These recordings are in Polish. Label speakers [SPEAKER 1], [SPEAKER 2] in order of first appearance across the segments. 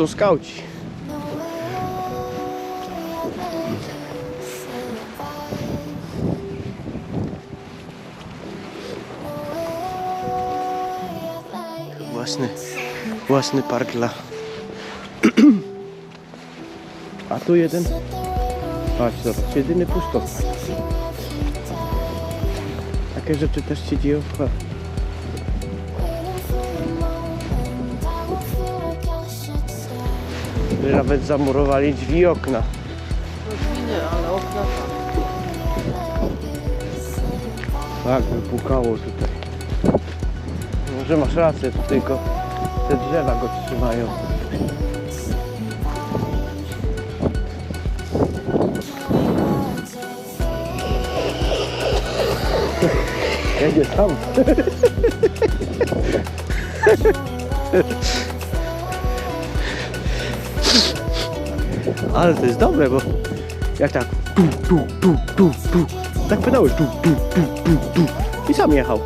[SPEAKER 1] let you
[SPEAKER 2] Własny, własny park dla... A tu jeden... Patrz, zobacz, jedyny pustopak. Takie rzeczy też się dzieją w parku. Nawet zamurowali drzwi i okna.
[SPEAKER 3] Rodziny, ale okna tam.
[SPEAKER 2] Tak, wypukało tutaj. Może masz rację, tylko te drzewa go trzymają. Jedzie tam. Ale to jest dobre, bo jak tak tu, tu, tu, tu, tu, tak pedały tu, tu, tu, tu, tu i sam jechał.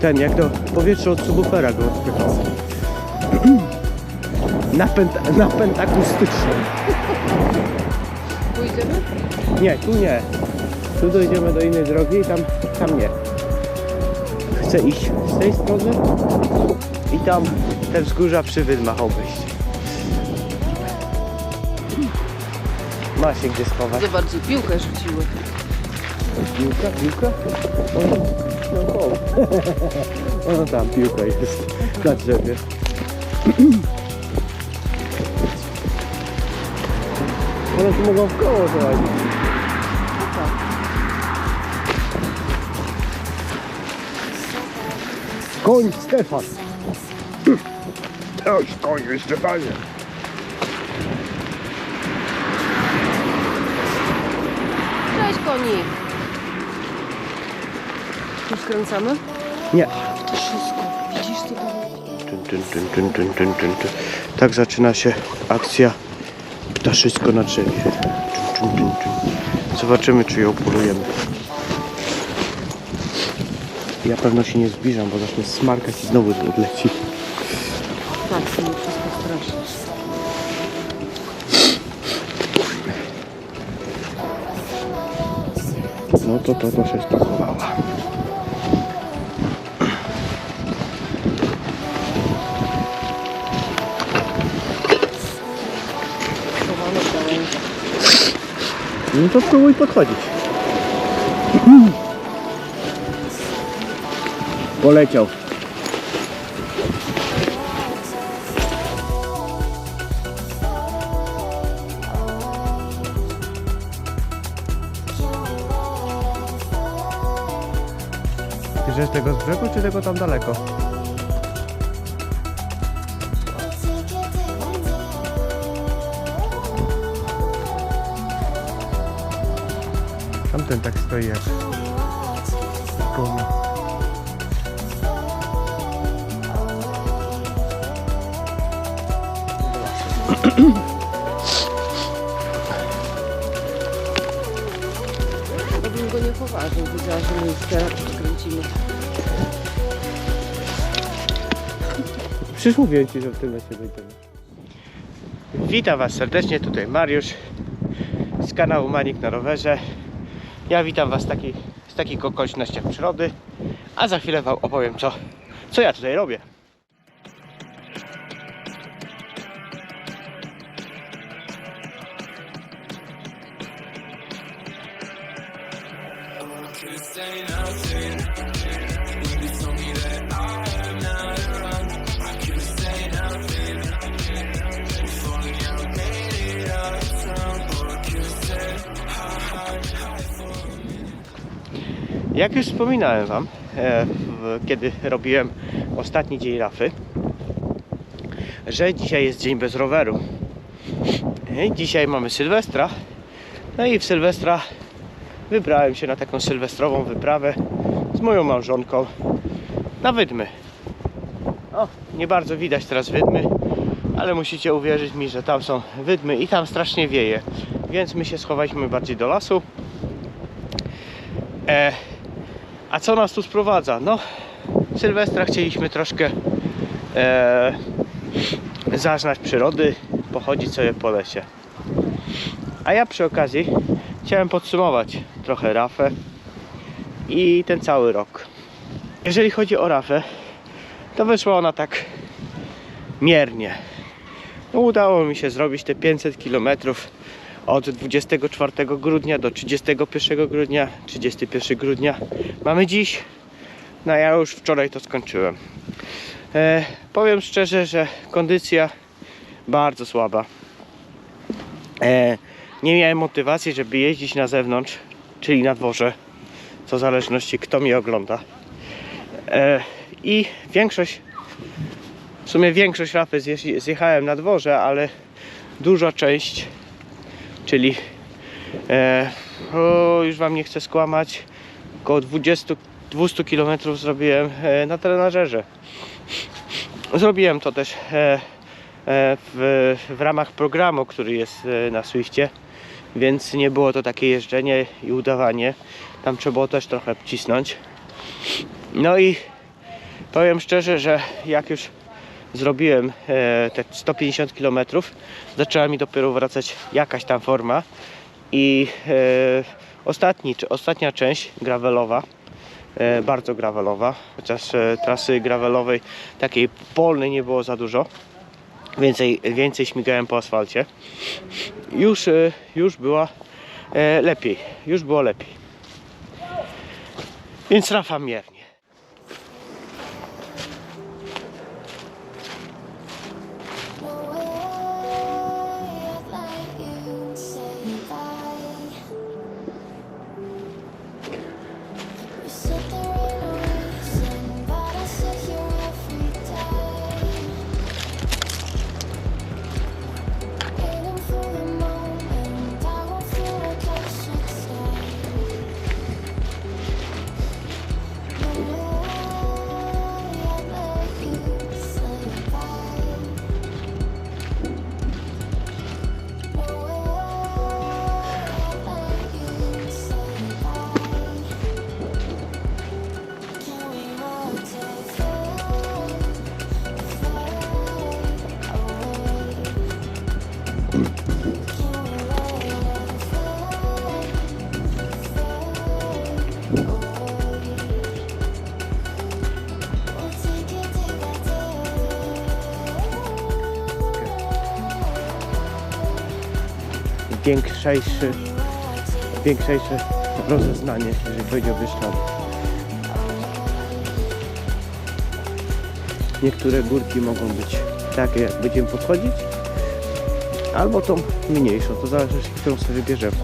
[SPEAKER 2] Ten, jak to powietrze od subwoofera go odpychało. Napęd, napęd akustyczny.
[SPEAKER 3] Pójdziemy?
[SPEAKER 2] Nie, tu nie. Tu dojdziemy do innej drogi i tam, tam nie. Chcę iść z tej strony i tam te wzgórza przy Wydmach obejść. Ma się gdzie schować.
[SPEAKER 3] Zobacz, gdzie piłkę rzuciły.
[SPEAKER 2] Piłka, piłka? Ona, no koło. Ona tam, piłka jest na drzewie. One tu mogą w koło chodzić. Koń Stefan. Chodź, koń Stefanie.
[SPEAKER 3] Cześć Tu skręcamy?
[SPEAKER 2] Nie.
[SPEAKER 3] To wszystko. Widzisz to?
[SPEAKER 2] Tyn, tyn, tyn, tyn, tyn, tyn, tyn. Tak zaczyna się akcja ptaszysko na drzewie. Tyn, tyn, tyn, tyn. Zobaczymy, czy ją polujemy. Ja pewno się nie zbliżam, bo zacznę smarkać i znowu odleci.
[SPEAKER 3] Tak, to wszystko strasznie.
[SPEAKER 2] No to to się spakowała. No to spróbuj podchodzić. Poleciał. Bierzesz tego z brzegu, czy tego tam daleko? Tamten tak stoi jak.
[SPEAKER 3] To bym go nie poważył. Wiedziała, że my już teraz skręcimy.
[SPEAKER 2] Przecież mówiłem że w tym lesie będziemy. Witam Was serdecznie, tutaj Mariusz z kanału Manik na rowerze. Ja witam Was z takich, z takich okolicznościach przyrody, a za chwilę Wam opowiem co, co ja tutaj robię. Jak już wspominałem Wam, e, kiedy robiłem ostatni dzień rafy, że dzisiaj jest dzień bez roweru. I dzisiaj mamy Sylwestra. No i w Sylwestra wybrałem się na taką sylwestrową wyprawę z moją małżonką na Wydmy. O, nie bardzo widać teraz Wydmy, ale musicie uwierzyć mi, że tam są wydmy i tam strasznie wieje. Więc my się schowaliśmy bardziej do lasu. E, a co nas tu sprowadza? No, Sylwestra chcieliśmy troszkę e, zaznać przyrody, pochodzić sobie po lesie. A ja przy okazji chciałem podsumować trochę rafę i ten cały rok. Jeżeli chodzi o rafę, to wyszła ona tak miernie. No, udało mi się zrobić te 500 km od 24 grudnia do 31 grudnia, 31 grudnia mamy dziś. No ja już wczoraj to skończyłem. E, powiem szczerze, że kondycja bardzo słaba. E, nie miałem motywacji, żeby jeździć na zewnątrz, czyli na dworze, co w zależności kto mnie ogląda. E, I większość, w sumie większość zjeździ- zjechałem na dworze, ale duża część, czyli e, o, już wam nie chcę skłamać, około 20 200 km zrobiłem e, na trenażerze. Zrobiłem to też e, e, w, w ramach programu, który jest e, na Swiftie, więc nie było to takie jeżdżenie i udawanie. Tam trzeba było też trochę cisnąć. No i powiem szczerze, że jak już zrobiłem e, te 150 km, zaczęła mi dopiero wracać jakaś tam forma i e, ostatni, ostatnia część gravelowa e, bardzo gravelowa, chociaż trasy gravelowej takiej polnej nie było za dużo. Więcej, więcej śmigałem po asfalcie. Już, już była lepiej, już było lepiej. Więc rafa miernie. Większejsze rozeznanie, jeżeli chodzi o wyszczady. Niektóre górki mogą być takie, jak będziemy podchodzić, albo tą mniejszą, to zależy, którą sobie wybierzemy.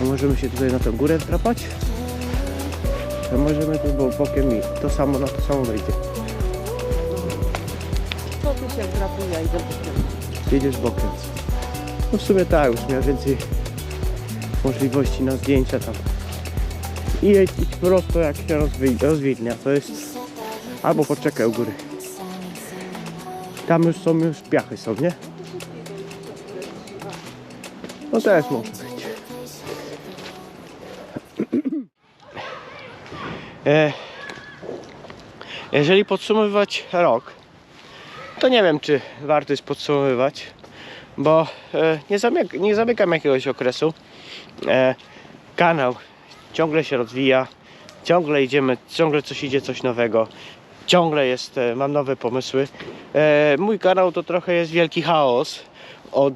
[SPEAKER 2] A możemy się tutaj na tę górę wdrapać? A możemy tu bo bokiem i to samo na to samo wejdzie.
[SPEAKER 3] Co tu się drapuje, ja idę bokiem.
[SPEAKER 2] Jedziesz bokiem. No w sumie tak, już miał więcej możliwości na zdjęcia tam. I jedź prosto jak się rozwi- rozwidnia. To jest albo poczekaj u góry. Tam już są już piachy są, nie? No też może być. E, jeżeli podsumowywać rok, to nie wiem, czy warto jest podsumowywać, bo e, nie, zamyk- nie zamykam jakiegoś okresu. E, kanał ciągle się rozwija, ciągle idziemy, ciągle coś idzie, coś nowego. Ciągle jest, e, mam nowe pomysły. Mój kanał to trochę jest wielki chaos. Od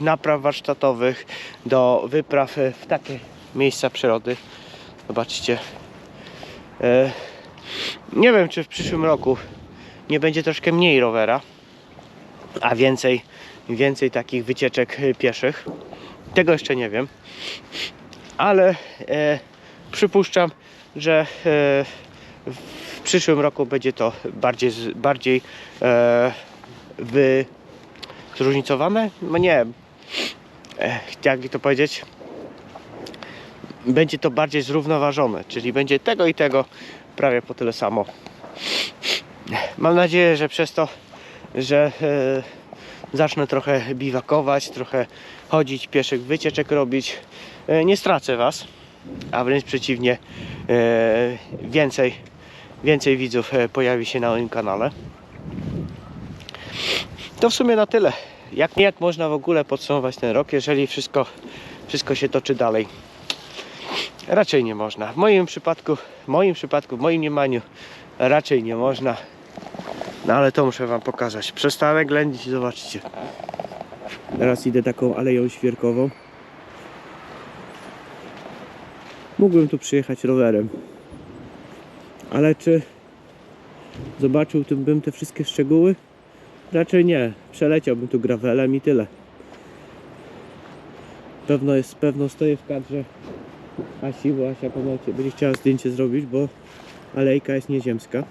[SPEAKER 2] napraw warsztatowych do wypraw w takie miejsca przyrody. Zobaczcie. Nie wiem, czy w przyszłym roku nie będzie troszkę mniej rowera, a więcej, więcej takich wycieczek y, pieszych. Tego jeszcze nie wiem, ale e, przypuszczam, że e, w przyszłym roku będzie to bardziej, bardziej e, wy, zróżnicowane. No nie, e, jak to powiedzieć, będzie to bardziej zrównoważone, czyli będzie tego i tego prawie po tyle samo. Mam nadzieję, że przez to, że e, zacznę trochę biwakować, trochę chodzić, pieszych wycieczek robić, e, nie stracę Was, a wręcz przeciwnie, e, więcej, więcej widzów e, pojawi się na moim kanale. To w sumie na tyle. Jak nie, jak można w ogóle podsumować ten rok, jeżeli wszystko, wszystko się toczy dalej? Raczej nie można. W moim przypadku, w moim przypadku, w moim mniemaniu raczej nie można. No ale to muszę wam pokazać. Przestanę ględzić, zobaczcie. Teraz idę taką aleją świerkową. Mógłbym tu przyjechać rowerem. Ale czy zobaczyłbym bym te wszystkie szczegóły? Raczej nie. Przeleciałbym tu gravelem i tyle. Pewno jest, pewno stoję w kadrze Asi, bo Asia pomocie będzie chciała zdjęcie zrobić, bo alejka jest nieziemska.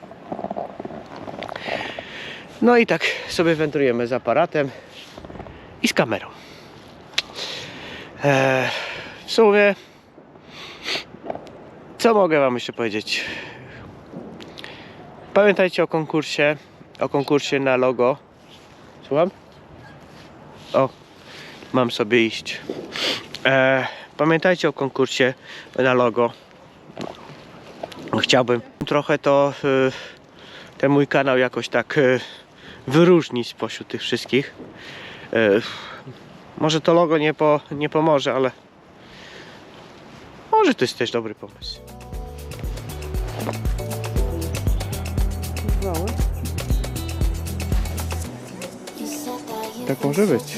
[SPEAKER 2] No i tak sobie wędrujemy z aparatem i z kamerą. Eee, w sumie, co mogę Wam jeszcze powiedzieć? Pamiętajcie o konkursie, o konkursie na logo. Słucham? O, mam sobie iść. Eee, pamiętajcie o konkursie na logo. Chciałbym trochę to, y, ten mój kanał jakoś tak y, wyróżnić spośród tych wszystkich. Y, Może to logo nie, po, nie pomoże, ale może to jest też dobry pomysł. Tak może być.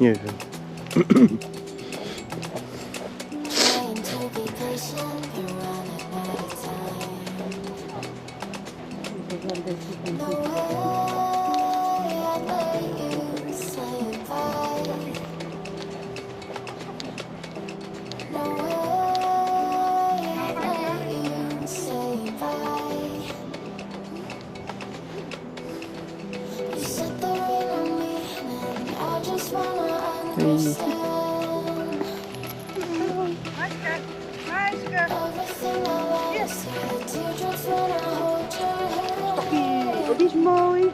[SPEAKER 2] Nie wiem.
[SPEAKER 3] amo. Bismoy.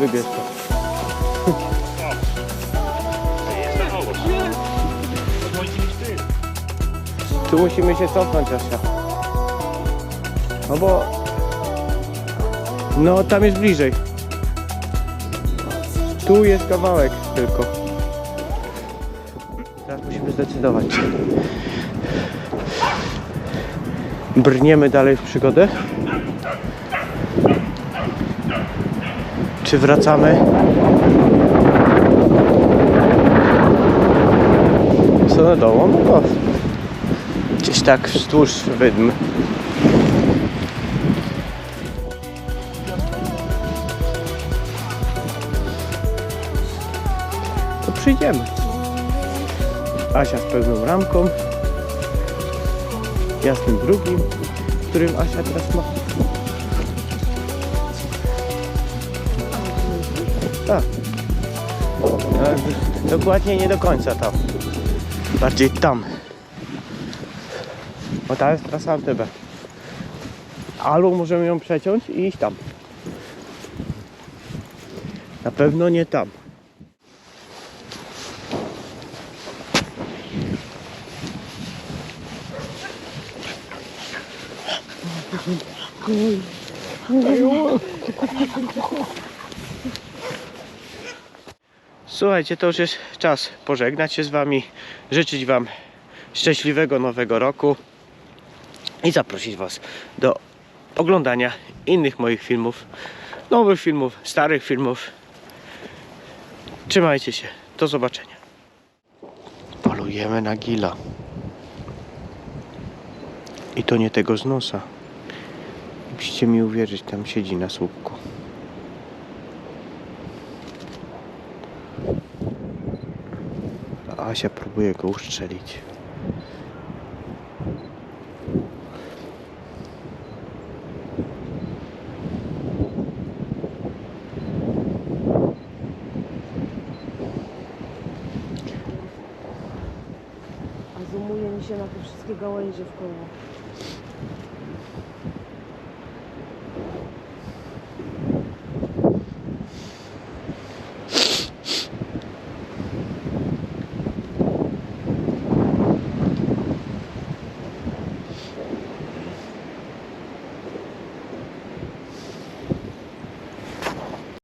[SPEAKER 2] Good, good. Tu musimy się cofnąć, Asia. No bo... No, tam jest bliżej. Tu jest kawałek tylko. Teraz musimy zdecydować. Brniemy dalej w przygodę? Czy wracamy? Co na dołu? No to gdzieś tak wzdłuż wydm. To przyjdziemy. Asia z pełną ramką. Ja z tym drugim, którym Asia teraz ma. Tak. Dokładnie nie do końca tam. Bardziej tam. Bo ta jest trasa MTB. Albo możemy ją przeciąć i iść tam. Na pewno nie tam. Słuchajcie, to już jest czas pożegnać się z Wami, życzyć Wam szczęśliwego nowego roku i zaprosić Was do oglądania innych moich filmów, nowych filmów, starych filmów. Trzymajcie się, do zobaczenia. Polujemy na gila. I to nie tego z nosa. Musicie mi uwierzyć, tam siedzi na słupku. Asia próbuje go uszczelić.
[SPEAKER 3] A zoomuje mi się na te wszystkie gałęzie w koło.